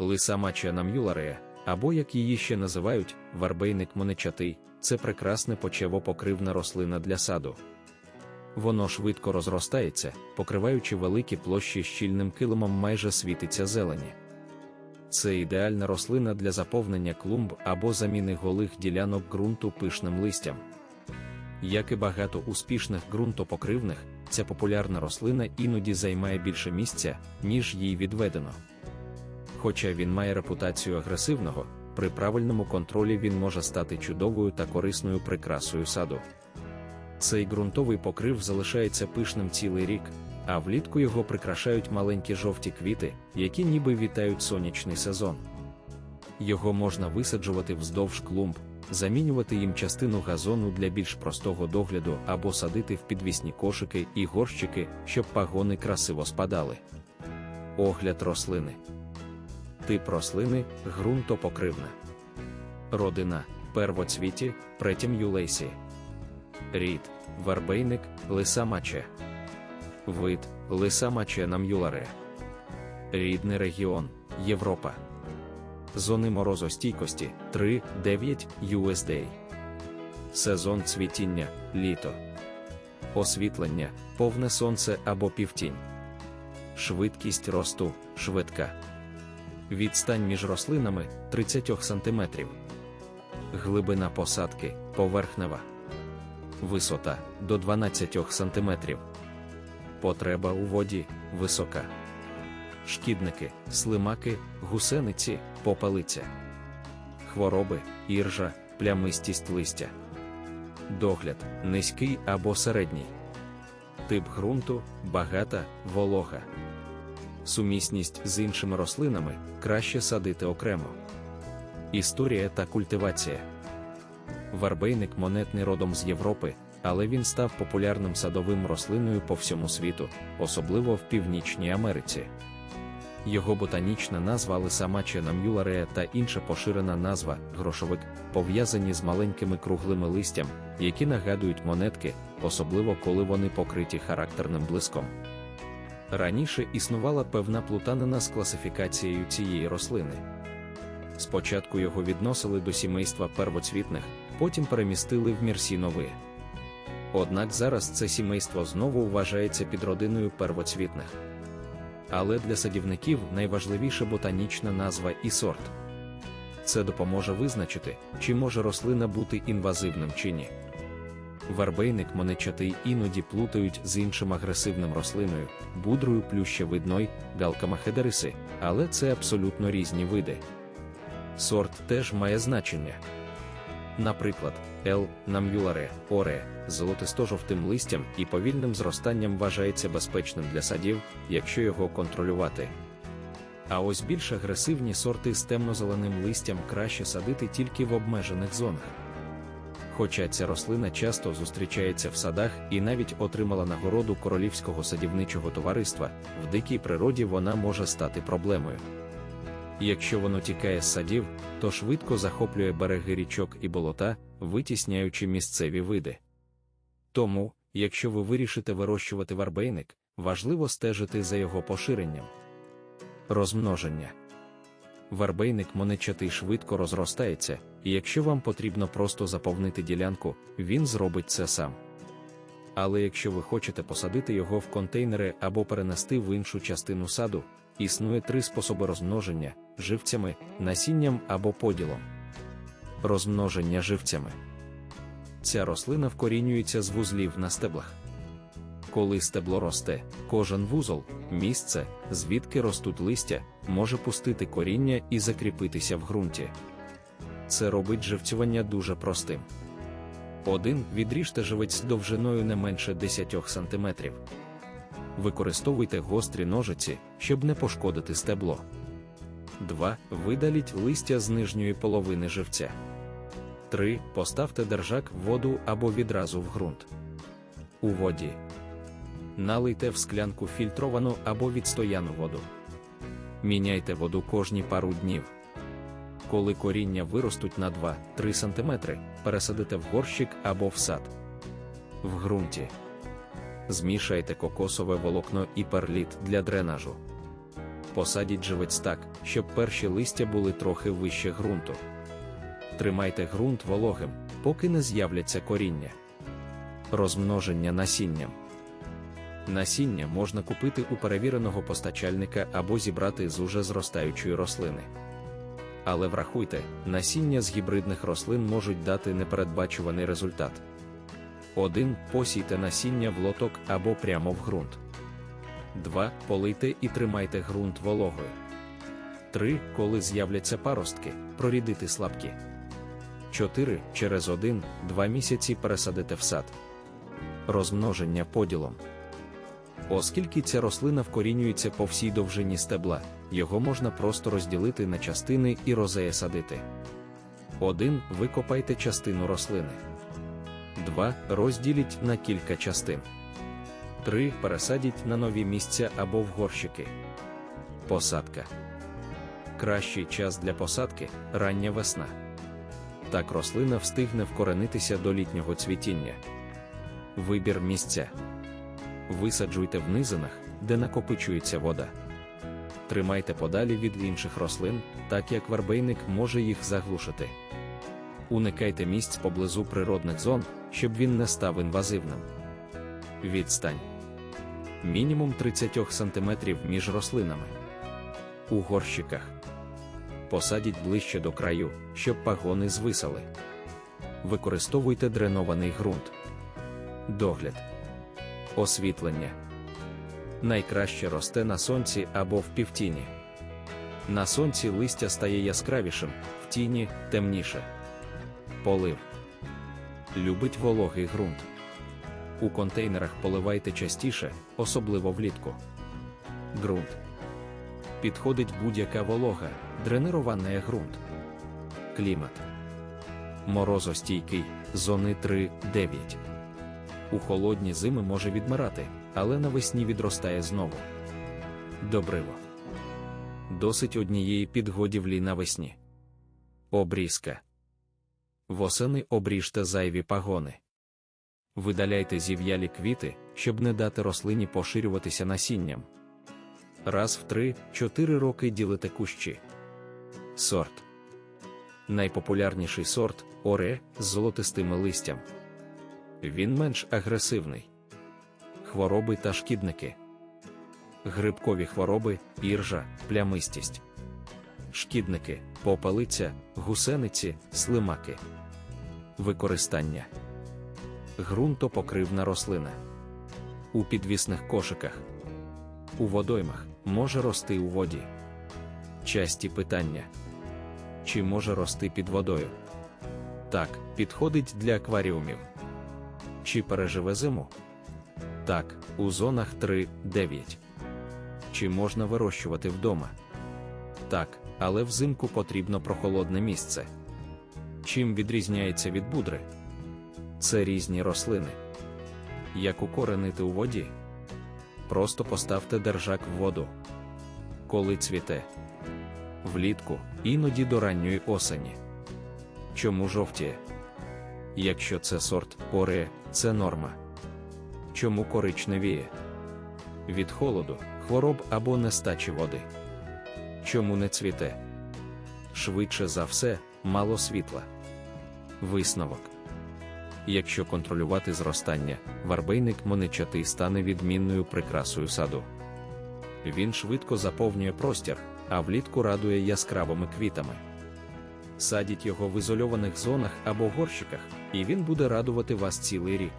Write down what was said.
Лиса мачена мюларея, або як її ще називають, варбейник монечатий, це прекрасне почевопокривна рослина для саду. Воно швидко розростається, покриваючи великі площі щільним килимом майже світиться зелені. Це ідеальна рослина для заповнення клумб або заміни голих ділянок ґрунту пишним листям. Як і багато успішних ґрунтопокривних, ця популярна рослина іноді займає більше місця, ніж їй відведено. Хоча він має репутацію агресивного, при правильному контролі він може стати чудовою та корисною прикрасою саду. Цей ґрунтовий покрив залишається пишним цілий рік, а влітку його прикрашають маленькі жовті квіти, які ніби вітають сонячний сезон. Його можна висаджувати вздовж клумб, замінювати їм частину газону для більш простого догляду або садити в підвісні кошики і горщики, щоб пагони красиво спадали. Огляд рослини. Тип рослини ґрунтопокривна. Родина первоцвіті, претім юлейсі. Рід варбейник, лиса маче. Вид лиса мачена мюларе. Рідний регіон Європа. Зони морозостійкості 3-9 USD. Сезон цвітіння літо. Освітлення, повне сонце або півтінь. Швидкість росту швидка. Відстань між рослинами 30 см. Глибина посадки поверхнева. Висота до 12 см. Потреба у воді висока. Шкідники, слимаки, гусениці, попелиця. Хвороби, іржа, плямистість листя. Догляд низький або середній. Тип ґрунту багата, волога. Сумісність з іншими рослинами краще садити окремо. Історія та культивація. Варбейник монетний родом з Європи, але він став популярним садовим рослиною по всьому світу, особливо в Північній Америці. Його ботанічна назва лисамачена мюларея та інша поширена назва грошовик пов'язані з маленькими круглими листям, які нагадують монетки, особливо коли вони покриті характерним блиском. Раніше існувала певна плутанина з класифікацією цієї рослини. Спочатку його відносили до сімейства первоцвітних, потім перемістили в мірсінови. Однак зараз це сімейство знову вважається підродиною первоцвітних. Але для садівників найважливіша ботанічна назва і сорт. Це допоможе визначити, чи може рослина бути інвазивним чи ні. Варбейник монечатий іноді плутають з іншим агресивним рослиною, будрою плющевидной, галкамахедериси, але це абсолютно різні види. Сорт теж має значення. Наприклад, L. нам'юларе, оре, золотисто-жовтим листям і повільним зростанням вважається безпечним для садів, якщо його контролювати. А ось більш агресивні сорти з темно-зеленим листям краще садити тільки в обмежених зонах. Хоча ця рослина часто зустрічається в садах і навіть отримала нагороду королівського садівничого товариства, в дикій природі вона може стати проблемою. Якщо воно тікає з садів, то швидко захоплює береги річок і болота, витісняючи місцеві види. Тому, якщо ви вирішите вирощувати варбейник, важливо стежити за його поширенням. Розмноження Варбейник монечатий швидко розростається, і якщо вам потрібно просто заповнити ділянку, він зробить це сам. Але якщо ви хочете посадити його в контейнери або перенести в іншу частину саду, існує три способи розмноження живцями, насінням або поділом. Розмноження живцями. Ця рослина вкорінюється з вузлів на стеблах. Коли стебло росте, кожен вузол, місце, звідки ростуть листя, може пустити коріння і закріпитися в ґрунті. Це робить живцювання дуже простим. Один відріжте живець довжиною не менше 10 см. Використовуйте гострі ножиці, щоб не пошкодити стебло. 2. Видаліть листя з нижньої половини живця. 3. Поставте держак в воду або відразу в ґрунт. У воді. Налийте в склянку фільтровану або відстояну воду. Міняйте воду кожні пару днів. Коли коріння виростуть на 2-3 см, пересадите в горщик або в сад. В ґрунті. Змішайте кокосове волокно і перліт для дренажу. Посадіть живець так, щоб перші листя були трохи вище ґрунту. Тримайте ґрунт вологим, поки не з'являться коріння. Розмноження насінням. Насіння можна купити у перевіреного постачальника або зібрати з уже зростаючої рослини. Але врахуйте, насіння з гібридних рослин можуть дати непередбачуваний результат. 1. Посійте насіння в лоток або прямо в ґрунт. 2. Полийте і тримайте ґрунт вологою. 3. Коли з'являться паростки, прорідити слабкі. 4. Через 1-2 місяці пересадите в сад. Розмноження поділом. Оскільки ця рослина вкорінюється по всій довжині стебла, його можна просто розділити на частини і розея садити. 1. Викопайте частину рослини. 2. Розділіть на кілька частин. 3. Пересадіть на нові місця або в горщики. Посадка. Кращий час для посадки рання весна. Так рослина встигне вкоренитися до літнього цвітіння. Вибір місця. Висаджуйте в низинах, де накопичується вода. Тримайте подалі від інших рослин, так як вербейник може їх заглушити. Уникайте місць поблизу природних зон, щоб він не став інвазивним. Відстань мінімум 30 см між рослинами. У горщиках посадіть ближче до краю, щоб пагони звисали. Використовуйте дренований ґрунт. Догляд. Освітлення. Найкраще росте на сонці або в півтіні. На сонці листя стає яскравішим, в тіні темніше. Полив. Любить вологий ґрунт. У контейнерах поливайте частіше, особливо влітку. Ґрунт. Підходить будь-яка волога, дренирований ґрунт. Клімат. Морозостійкий, зони 3-9. У холодні зими може відмирати, але навесні відростає знову. Добриво. Досить однієї підгодівлі навесні. Обрізка. Восени обріжте зайві пагони. Видаляйте зів'ялі квіти, щоб не дати рослині поширюватися насінням. Раз в 3-4 роки ділите кущі. Сорт. Найпопулярніший сорт оре з золотистими листям. Він менш агресивний. Хвороби та шкідники. Грибкові хвороби, іржа, плямистість. Шкідники, попелиця, гусениці, слимаки. Використання. Ґрунтопокривна рослина. У підвісних кошиках. У водоймах може рости у воді. Часті питання. Чи може рости під водою? Так, підходить для акваріумів. Чи переживе зиму? Так, у зонах 3-9. Чи можна вирощувати вдома? Так, але взимку потрібно прохолодне місце. Чим відрізняється від будри? Це різні рослини. Як укоренити у воді? Просто поставте держак в воду. Коли цвіте? Влітку, іноді до ранньої осені. Чому жовтіє? Якщо це сорт оре, це норма. Чому коричневіє? Від холоду, хвороб або нестачі води. Чому не цвіте? Швидше за все, мало світла. Висновок. Якщо контролювати зростання, варбейник монечатий стане відмінною прикрасою саду. Він швидко заповнює простір, а влітку радує яскравими квітами. Садіть його в ізольованих зонах або горщиках, і він буде радувати вас цілий рік.